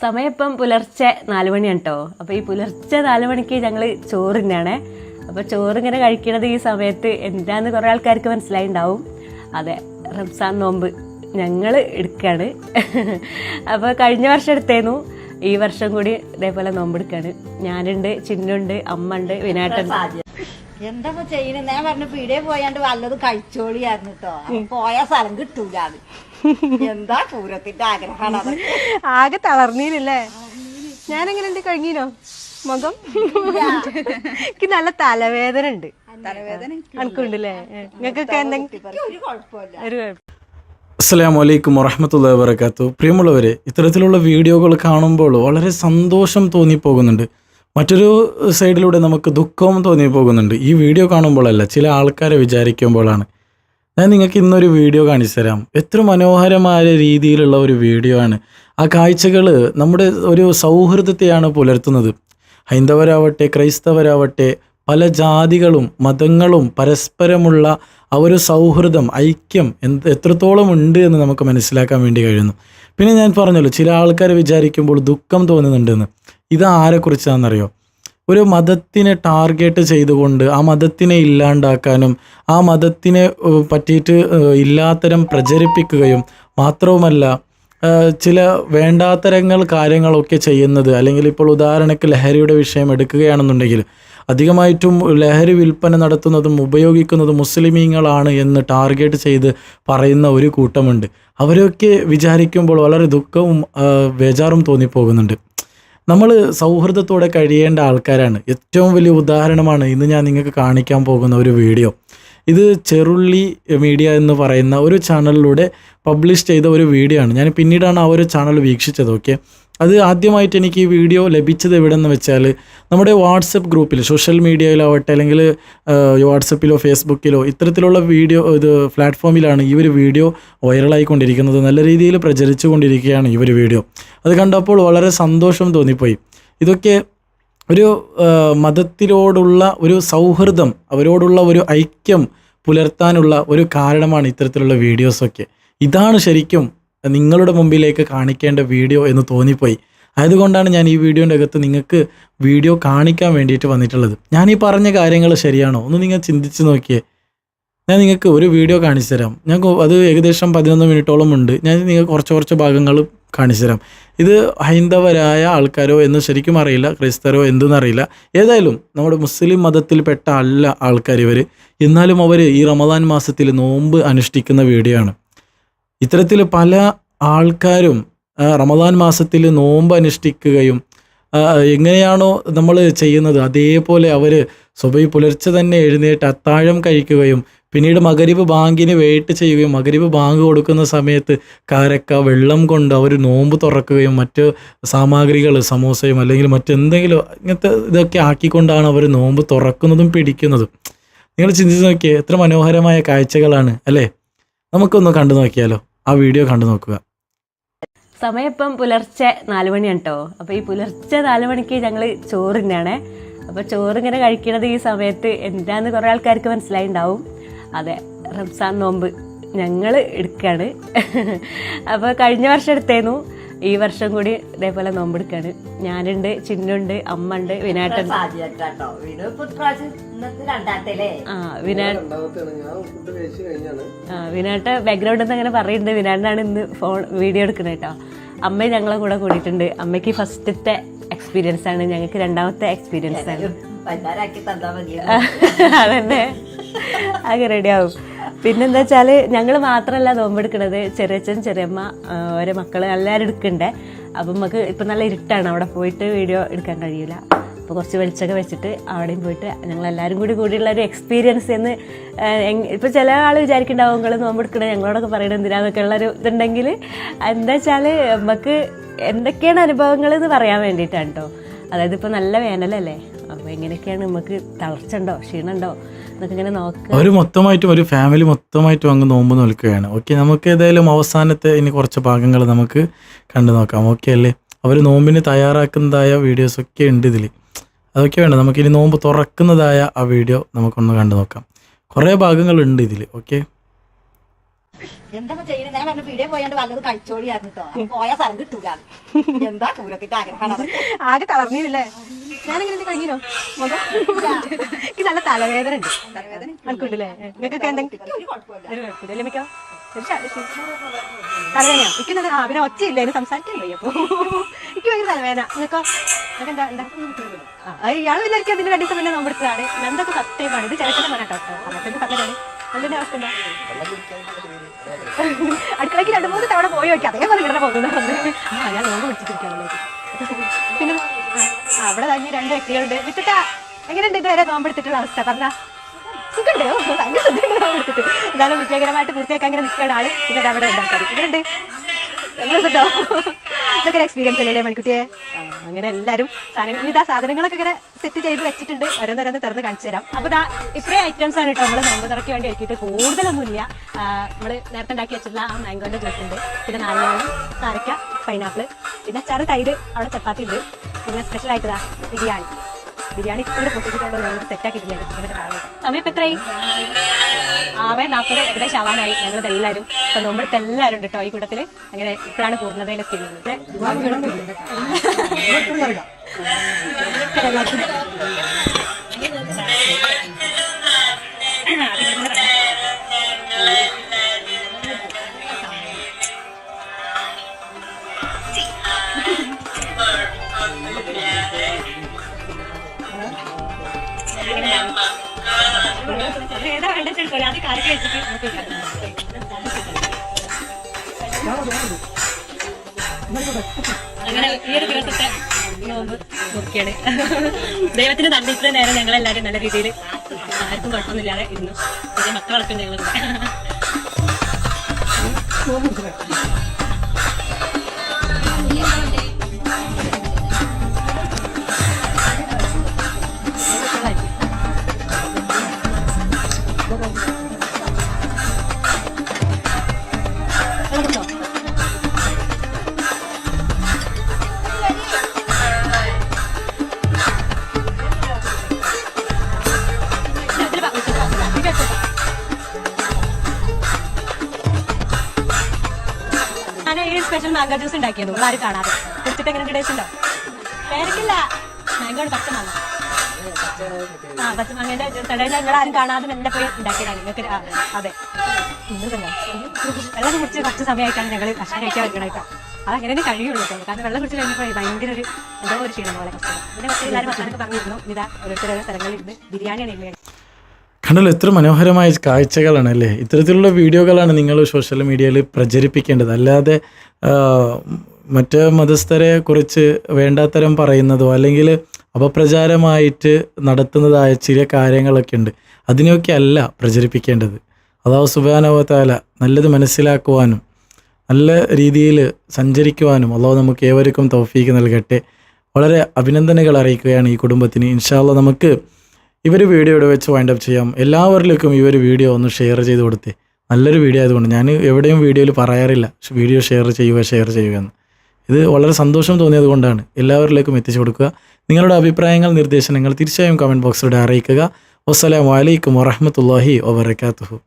സമയം ഇപ്പം പുലർച്ചെ നാല് മണിയാണ് കേട്ടോ അപ്പോൾ ഈ പുലർച്ചെ നാല് മണിക്ക് ഞങ്ങൾ ചോറ് തന്നെയാണ്. അപ്പോൾ ചോറ് ഇങ്ങനെ കഴിക്കണത് ഈ സമയത്ത് എന്താന്ന് കുറേ ആൾക്കാർക്ക് മനസ്സിലായി ഉണ്ടാവും അതെ റംസാൻ നോമ്പ് ഞങ്ങൾ എടുക്കുകയാണ് അപ്പോൾ കഴിഞ്ഞ വർഷം എടുത്തേന്നു ഈ വർഷം കൂടി ഇതേപോലെ നോമ്പ് എടുക്കുകയാണ് ഞാനുണ്ട് ചിന്നുണ്ട് അമ്മ ഉണ്ട് വിനാട്ടൻ എന്താ ചെയ്യണേ ഞാൻ പറഞ്ഞു പീടിയെ പോയാണ്ട് വല്ലതും കഴിച്ചോളിയായിരുന്നു കേട്ടോ പോയ സ്ഥലം കിട്ടൂല എന്താ പൂരത്തിന്റെ ആഗ്രഹമാണ് ആകെ തളർന്നീനല്ലേ? ഞാനെങ്ങനെയുണ്ട് കഴിഞ്ഞീനോ മുഖം? എനിക്ക് നല്ല തലവേദന ഉണ്ട്. തലവേദന എനിക്കുണ്ടല്ലേ നിങ്ങൾക്കൊക്കെ എന്തെങ്കിലും ഒരു അസ്സാം വലൈക്കും വറഹമത്തല്ല വബർക്കാത്തു പ്രിയമുള്ളവരെ ഇത്തരത്തിലുള്ള വീഡിയോകൾ കാണുമ്പോൾ വളരെ സന്തോഷം തോന്നിപ്പോകുന്നുണ്ട്. മറ്റൊരു സൈഡിലൂടെ നമുക്ക് ദുഃഖവും തോന്നിപ്പോകുന്നുണ്ട്. ഈ വീഡിയോ കാണുമ്പോഴല്ല ചില ആൾക്കാരെ വിചാരിക്കുമ്പോഴാണ്. ഞാൻ നിങ്ങൾക്ക് ഇന്നൊരു വീഡിയോ കാണിച്ചു തരാം. എത്ര മനോഹരമായ രീതിയിലുള്ള ഒരു വീഡിയോ ആണ്. ആ കാഴ്ചകൾ നമ്മുടെ ഒരു സൗഹൃദത്തെയാണ് പുലർത്തുന്നത്. ഹൈന്ദവരാവട്ടെ ക്രൈസ്തവരാവട്ടെ പല ജാതികളും മതങ്ങളും പരസ്പരമുള്ള ആ ഒരു സൗഹൃദം ഐക്യം എന്ത് എത്രത്തോളം ഉണ്ട് എന്ന് നമുക്ക് മനസ്സിലാക്കാൻ വേണ്ടി കഴിയുന്നു. പിന്നെ ഞാൻ പറഞ്ഞല്ലോ ചില ആൾക്കാർ വിചാരിക്കുമ്പോൾ ദുഃഖം തോന്നുന്നുണ്ടെന്ന്. ഇത് ആരെക്കുറിച്ചാണെന്നറിയോ? ഒരു മതത്തിനെ ടാർഗറ്റ് ചെയ്തുകൊണ്ട് ആ മതത്തിനെ ഇല്ലാണ്ടാക്കാനും ആ മതത്തിനെ പറ്റിയിട്ട് ഇല്ലാത്തരം പ്രചരിപ്പിക്കുകയും മാത്രവുമല്ല ചില വേണ്ടാത്തരങ്ങൾ കാര്യങ്ങളൊക്കെ ചെയ്യുന്നത് അല്ലെങ്കിൽ ഇപ്പോൾ ഉദാഹരണക്ക് ലഹരിയുടെ വിഷയം എടുക്കുകയാണെന്നുണ്ടെങ്കിൽ അധികമായിട്ടും ലഹരി വിൽപ്പന നടത്തുന്നതും ഉപയോഗിക്കുന്നതും മുസ്ലിമീങ്ങളാണ് എന്ന് ടാർഗറ്റ് ചെയ്ത് പറയുന്ന ഒരു കൂട്ടമുണ്ട്. അവരൊക്കെ വിചാരിക്കുമ്പോൾ വളരെ ദുഃഖവും ബേജാറും തോന്നിപ്പോകുന്നുണ്ട്. നമ്മൾ സൗഹൃദത്തോടെ കഴിയേണ്ട ആൾക്കാരാണ്. ഏറ്റവും വലിയ ഉദാഹരണമാണ് ഇന്ന് ഞാൻ നിങ്ങൾക്ക് കാണിക്കാൻ പോകുന്ന ഒരു വീഡിയോ. ഇത് ചെറുള്ളി മീഡിയ എന്ന് പറയുന്ന ഒരു ചാനലിലൂടെ പബ്ലിഷ് ചെയ്ത ഒരു വീഡിയോ ആണ്. ഞാൻ പിന്നീടാണ് ആ ഒരു ചാനൽ വീക്ഷിച്ചത് ഓക്കെ? അത് ആദ്യമായിട്ട് എനിക്ക് ഈ വീഡിയോ ലഭിച്ചത് എവിടെയെന്ന് വെച്ചാൽ നമ്മുടെ വാട്സപ്പ് ഗ്രൂപ്പിൽ സോഷ്യൽ മീഡിയയിലാവട്ടെ അല്ലെങ്കിൽ വാട്സപ്പിലോ ഫേസ്ബുക്കിലോ ഇത്തരത്തിലുള്ള വീഡിയോ ഇത് പ്ലാറ്റ്ഫോമിലാണ് ഈ ഒരു വീഡിയോ വൈറലായിക്കൊണ്ടിരിക്കുന്നത്. നല്ല രീതിയിൽ പ്രചരിച്ചു കൊണ്ടിരിക്കുകയാണ് ഈ ഒരു വീഡിയോ. അത് കണ്ടപ്പോൾ വളരെ സന്തോഷം തോന്നിപ്പോയി. ഇതൊക്കെ ഒരു മതത്തിലോടുള്ള ഒരു സൗഹൃദം അവരോടുള്ള ഒരു ഐക്യം പുലർത്താനുള്ള ഒരു കാരണമാണ് ഇത്തരത്തിലുള്ള വീഡിയോസൊക്കെ. ഇതാണ് ശരിക്കും നിങ്ങളുടെ മുമ്പിലേക്ക് കാണിക്കേണ്ട വീഡിയോ എന്ന് തോന്നിപ്പോയി. അതുകൊണ്ടാണ് ഞാൻ ഈ വീഡിയോന്റെ അകത്ത് നിങ്ങൾക്ക് വീഡിയോ കാണിക്കാൻ വേണ്ടിയിട്ട് വന്നിട്ടുള്ളത്. ഞാൻ ഈ പറഞ്ഞ കാര്യങ്ങൾ ശരിയാണോ? ഒന്ന് നിങ്ങൾ ചിന്തിച്ച് നോക്കിയേ. ഞാൻ നിങ്ങൾക്ക് ഒരു വീഡിയോ കാണിച്ചു തരാം. ഞാൻ അത് ഏകദേശം പതിനൊന്ന് മിനിറ്റോളം ഉണ്ട്. ഞാൻ നിങ്ങൾക്ക് കുറച്ച് കുറച്ച് ഭാഗങ്ങൾ കാണിച്ചു തരാം. ഇത് ഹൈന്ദവരായ ആൾക്കാരോ എന്ന് ശരിക്കും അറിയില്ല ക്രൈസ്തരോ എന്തെന്നറിയില്ല ഏതായാലും നമ്മുടെ മുസ്ലിം മതത്തിൽപ്പെട്ട അല്ല ആൾക്കാർ ഇവർ എന്നാലും അവർ ഈ റമദാൻ മാസത്തിൽ നോമ്പ് അനുഷ്ഠിക്കുന്ന വീഡിയോ ആണ്. ഇത്തരത്തിൽ പല ആൾക്കാരും റമദാൻ മാസത്തിൽ നോമ്പ് അനുഷ്ഠിക്കുകയും എങ്ങനെയാണോ നമ്മൾ ചെയ്യുന്നത് അതേപോലെ അവർ സ്വബൈ പുലർച്ചെ തന്നെ എഴുന്നേറ്റ് അത്താഴം കഴിക്കുകയും പിന്നീട് മകരീവ് ബാങ്കിന് വെയിറ്റ് ചെയ്യുകയും മകരീവ് ബാങ്ക് കൊടുക്കുന്ന സമയത്ത് കാരക്ക വെള്ളം കൊണ്ട് അവർ നോമ്പ് തുറക്കുകയും മറ്റ് സാമഗ്രികൾ സമോസയും അല്ലെങ്കിൽ മറ്റെന്തെങ്കിലും ഇങ്ങനത്തെ ഇതൊക്കെ ആക്കിക്കൊണ്ടാണ് അവർ നോമ്പ് തുറക്കുന്നതും പിടിക്കുന്നതും. നിങ്ങൾ ചിന്തിച്ച് നോക്കിയേ എത്ര മനോഹരമായ കാഴ്ചകളാണ് അല്ലേ? നമുക്കൊന്ന് കണ്ടു നോക്കിയാലോ? ആ വീഡിയോ കണ്ടു നോക്കുക. സമയം ഇപ്പം പുലർച്ചെ നാല് മണിയാണ് കേട്ടോ അപ്പോൾ ഈ പുലർച്ചെ നാല് മണിക്ക് ഞങ്ങൾ ചോറ് തന്നെയാണ്. അപ്പോൾ ചോറ് ഇങ്ങനെ കഴിക്കണത് ഈ സമയത്ത് എന്താന്ന് കുറേ ആൾക്കാർക്ക് മനസ്സിലായി ഉണ്ടാവും അതെ റംസാൻ നോമ്പ് ഞങ്ങൾ എടുക്കുകയാണ് അപ്പോൾ കഴിഞ്ഞ വർഷം എടുത്തേന്നു ഈ വർഷം കൂടി ഇതേപോലെ നോമ്പ് എടുക്കുകയാണ് ഞാനുണ്ട് ചിന്നുണ്ട് അമ്മ ഉണ്ട് വിനാട്ടൻ ആ ആ വിനാട്ട ബാക്ക്ഗ്രൗണ്ട് അങ്ങനെ പറയുന്നുണ്ട് വിനാട്ടാണ് ഇന്ന് ഫോൺ വീഡിയോ എടുക്കുന്നത് കേട്ടോ അമ്മ ഞങ്ങളെ കൂടെ കൂടിയിട്ടുണ്ട്. അമ്മയ്ക്ക് ഫസ്റ്റത്തെ എക്സ്പീരിയൻസ് ആണ്. ഞങ്ങൾക്ക് രണ്ടാമത്തെ എക്സ്പീരിയൻസ് ആണ്. അതന്നെ. ആകെ റെഡിയാവും പിന്നെന്താ വെച്ചാൽ ഞങ്ങൾ മാത്രമല്ല നോമ്പെടുക്കണത്. ചെറിയച്ഛൻ ചെറിയമ്മ ഓരോ മക്കൾ എല്ലാവരും എടുക്കണ്ടേ? അപ്പം നമുക്ക് ഇപ്പം നല്ല ഇരുട്ടാണ്. അവിടെ പോയിട്ട് വീഡിയോ എടുക്കാൻ കഴിയില്ല അപ്പോൾ കുറച്ച് വെളിച്ചൊക്കെ വെച്ചിട്ട് അവിടെയും പോയിട്ട് ഞങ്ങൾ എല്ലാവരും കൂടി കൂടിയുള്ള ഒരു എക്സ്പീരിയൻസ് എന്ന് ഇപ്പൊ ചില ആൾ വിചാരിക്കുന്നുണ്ടാവും നിങ്ങൾ നോമ്പെടുക്കണേ. ഞങ്ങളോടൊക്കെ പറയണത് എന്തിനാന്നൊക്കെ ഉള്ളൊരു ഇതുണ്ടെങ്കിൽ എന്താ വെച്ചാൽ നമുക്ക് എന്തൊക്കെയാണ് അനുഭവങ്ങൾ എന്ന് പറയാൻ വേണ്ടിയിട്ടാണ് കേട്ടോ അതായത് ഇപ്പോൾ നല്ല വേനലല്ലേ? എങ്ങനെയൊക്കെയാണ് നമുക്ക് തളർച്ച ഉണ്ടോ ക്ഷീണുണ്ടോ എന്നൊക്കെ ഇങ്ങനെ നോക്കുക അവർ മൊത്തമായിട്ടും ഒരു ഫാമിലി മൊത്തമായിട്ടും അങ്ങ് നോമ്പ് നോക്കുകയാണ് ഓക്കെ നമുക്ക് ഏതായാലും അവസാനത്തെ ഇനി കുറച്ച് ഭാഗങ്ങൾ നമുക്ക് കണ്ടു നോക്കാം. ഓക്കെ അല്ലേ? അവർ നോമ്പിന് തയ്യാറാക്കുന്നതായ വീഡിയോസൊക്കെ ഉണ്ട് ഇതിൽ അതൊക്കെ വേണ്ട നമുക്കിനി നോമ്പ് തുറക്കുന്നതായ ആ വീഡിയോ നമുക്കൊന്ന് കണ്ടു നോക്കാം. കുറേ ഭാഗങ്ങളുണ്ട് ഇതിൽ ഓക്കെ എന്താ ചെയ്യുന്നത് ഞാൻ പറഞ്ഞു പീടിയെ പോയാണ്ട് വല്ലത് കഴിച്ചോളിയായിരുന്നു കേട്ടോ അപ്പൊ പോയ സ്ഥലം കിട്ടൂല. എന്താ പൂരത്തിന്റെ ആഗ്രഹമാണ്. ആകെ തളർന്നില്ലേ? ഞാനിങ്ങനെ കഴിഞ്ഞോ എനിക്ക് നല്ല തലവേദന ഉണ്ട്. എനിക്കുണ്ടല്ലേ നിങ്ങൾക്കൊക്കെ എന്തെങ്കിലും ഒരു കുഴപ്പമില്ല. തലവേദനയോ. ഒച്ചയില്ല. സംസാരിക്കാൻ അപ്പൊ. എനിക്ക് ഭയങ്കര തലവേദന. നിങ്ങൾക്കോ? നിങ്ങൾക്ക് എന്താ? എന്താ ആ, വിചാരിക്കും അതിന്റെ രണ്ടു ദിവസം പിന്നെ നോമ്പെടുത്തതാണ്. എന്തൊക്കെ സത്യമാണ്? ഇത് പറഞ്ഞതാണ് അതിന്റെ അവസ്ഥ അടുക്കളയ്ക്ക് രണ്ട് മൂന്ന് തവണ പോയി നോക്കി അതേ പോലെ ഇവിടെ ആ ഞാൻ നോമ്പ് പിന്നെ അവിടെ തന്നെ രണ്ട് വ്യക്തികളുണ്ട്. വിത്തിട്ടാ എങ്ങനെയുണ്ട് ഇതുവരെ നോമ്പെടുത്തിട്ടുള്ള അവസ്ഥ? പറഞ്ഞാ സുഖമുണ്ടോ. ഭയങ്കര സുഖമുണ്ട് നോമ്പെടുത്തിട്ട് എന്നാലും വിജയകരമായിട്ട് പൂർത്തിയാക്കാൻ ഇങ്ങനെ നിൽക്കുന്ന ആൾ പിന്നെ അവിടെ ഉണ്ടാക്കാറ് ഇങ്ങനെയുണ്ട് എങ്ങനെ ഇതൊക്കെ ഒരു എക്സ്പീരിയൻസ് അല്ലേ മണിക്കുട്ടിയെ അങ്ങനെ എല്ലാരും സാധനങ്ങൾ ഇതാ സാധനങ്ങളൊക്കെ ഇങ്ങനെ സെറ്റ് ചെയ്ത് വെച്ചിട്ടുണ്ട്. ഓരോന്നോരോന്ന് തുറന്ന് കാണിച്ചു തരാം. അപ്പൊ ഇതാ ഇത്രയും ഐറ്റംസ് ആണ് കേട്ടോ നമ്മൾ മാംഗോ തുറയ്ക്ക് വേണ്ടി ഒരുക്കിയിട്ട് കൂടുതലൊന്നുമില്ല. നമ്മൾ നേരത്തെ ഉണ്ടാക്കി വെച്ചിട്ടുള്ള ആ മാംഗോന്റെ ജ്യൂസ് ഉണ്ട്. പിന്നെ നാരങ്ങ നാരക്ക പൈനാപ്പിൾ പിന്നെ അച്ചാറ് തൈര് അവിടെ ചപ്പാത്തി ഉണ്ട്. പിന്നെ സ്പെഷ്യൽ ആയിട്ട് ദാ ബിരിയാണി. ബിരിയാണി ഇവിടെ പൊട്ടിച്ചിട്ടുള്ള സെറ്റ് ആക്കിയിട്ടില്ല സമയം ഇപ്പൊ എത്രയായി? ആവേ നാൽപ്പത് ഏകദേശം ആവാനായി ഞങ്ങൾ എല്ലാവരും ഇപ്പൊ നോമ്പെടുത്ത് എല്ലാവരും ഉണ്ട്? കേട്ടോ ഈ കൂട്ടത്തിൽ അങ്ങനെ ഇപ്പോഴാണ് പൂർണതയിലെത്തിയിരുന്നത് ഏതാ വേണ്ടത് അത് ദൈവത്തിന് ഇത്രയും നേരം ഞങ്ങൾ എല്ലാവരും നല്ല രീതിയിൽ ആർക്കും കുഴപ്പമൊന്നുമില്ലാതെ ഇരുന്നു. മക്കളൊക്കെ ഞങ്ങൾ സ്പെഷ്യൽ മാംഗോ ജ്യൂസ് ഉണ്ടാക്കിയത് ആരും കാണാതെ കുടിച്ചിട്ട് എങ്ങനെ ടേസ്റ്റ് ഉണ്ടോ? പേരക്കില്ല. മാംഗോ പച്ച മാങ്ങ. ആ പച്ച മാങ്ങേന്റെ തടയിൽ നിങ്ങൾ ആരും കാണാതെ മെല്ലെ പോയി ഉണ്ടാക്കിയതാണ്. നിങ്ങൾക്ക് അതെ. വെള്ളം കുടിച്ച് കുറച്ച് സമയമായിട്ടാണ് ഞങ്ങൾ ഭക്ഷണം കഴിക്കാൻ വെക്കണേക്കാം അതങ്ങനെ കഴിയുള്ളൂ കാരണം വെള്ളം കുടിച്ച് കഴിഞ്ഞപ്പോൾ ഭയങ്കര ഒരു എന്തോ ഒരു ക്ഷീണം പോലെ കഷ്ടം പിന്നെ മറ്റേ എല്ലാവരും ഭക്ഷണമൊക്കെ പറഞ്ഞിരുന്നു. ഇതാ ഓരോരുത്തരോരോ സ്ഥലങ്ങളിൽ ഇരുന്ന് ബിരിയാണിയാണ് ഇന്ന് കണ്ടല്ലോ എത്ര മനോഹരമായ കാഴ്ചകളാണ് അല്ലേ ഇത്തരത്തിലുള്ള വീഡിയോകളാണ് നിങ്ങൾ സോഷ്യൽ മീഡിയയിൽ പ്രചരിപ്പിക്കേണ്ടത്. അല്ലാതെ മറ്റ് മതസ്ഥരെ കുറിച്ച് വേണ്ടാത്തരം പറയുന്നതോ അല്ലെങ്കിൽ അപപ്രചാരമായിട്ട് നടത്തുന്നതായ ചില കാര്യങ്ങളൊക്കെ ഉണ്ട്. അതിനെയൊക്കെ അല്ല പ്രചരിപ്പിക്കേണ്ടത്. അതാവ് സുബാനവത്താല നല്ലത് മനസ്സിലാക്കുവാനും നല്ല രീതിയിൽ സഞ്ചരിക്കുവാനും അള്ളാഹു നമുക്ക് ഏവർക്കും തൗഫീക്ക് നൽകട്ടെ. വളരെ അഭിനന്ദനങ്ങൾ അറിയിക്കുകയാണ് ഈ കുടുംബത്തിന്. ഇൻഷാല്ല നമുക്ക് ഇവർ വീഡിയോ ഇവിടെ വെച്ച് വൈൻഡ് അപ്പ് ചെയ്യാം? എല്ലാവരിലേക്കും ഈ ഒരു വീഡിയോ ഒന്ന് ഷെയർ ചെയ്ത് കൊടുത്തേ. നല്ലൊരു വീഡിയോ ആയതുകൊണ്ട് ഞാൻ എവിടെയും വീഡിയോയിൽ പറയാറില്ല. വീഡിയോ ഷെയർ ചെയ്യുക ഷെയർ ചെയ്യുക എന്ന്. ഇത് വളരെ സന്തോഷം തോന്നിയത് കൊണ്ടാണ്. എല്ലാവരിലേക്കും എത്തിച്ചു കൊടുക്കുക. നിങ്ങളുടെ അഭിപ്രായങ്ങൾ നിർദ്ദേശങ്ങൾ തീർച്ചയായും കമന്റ് ബോക്സിലൂടെ അറിയിക്കുക. വസ്സലാമലൈക്കും വറഹമത്തല്ലാഹി വബർക്കാത്തുഹു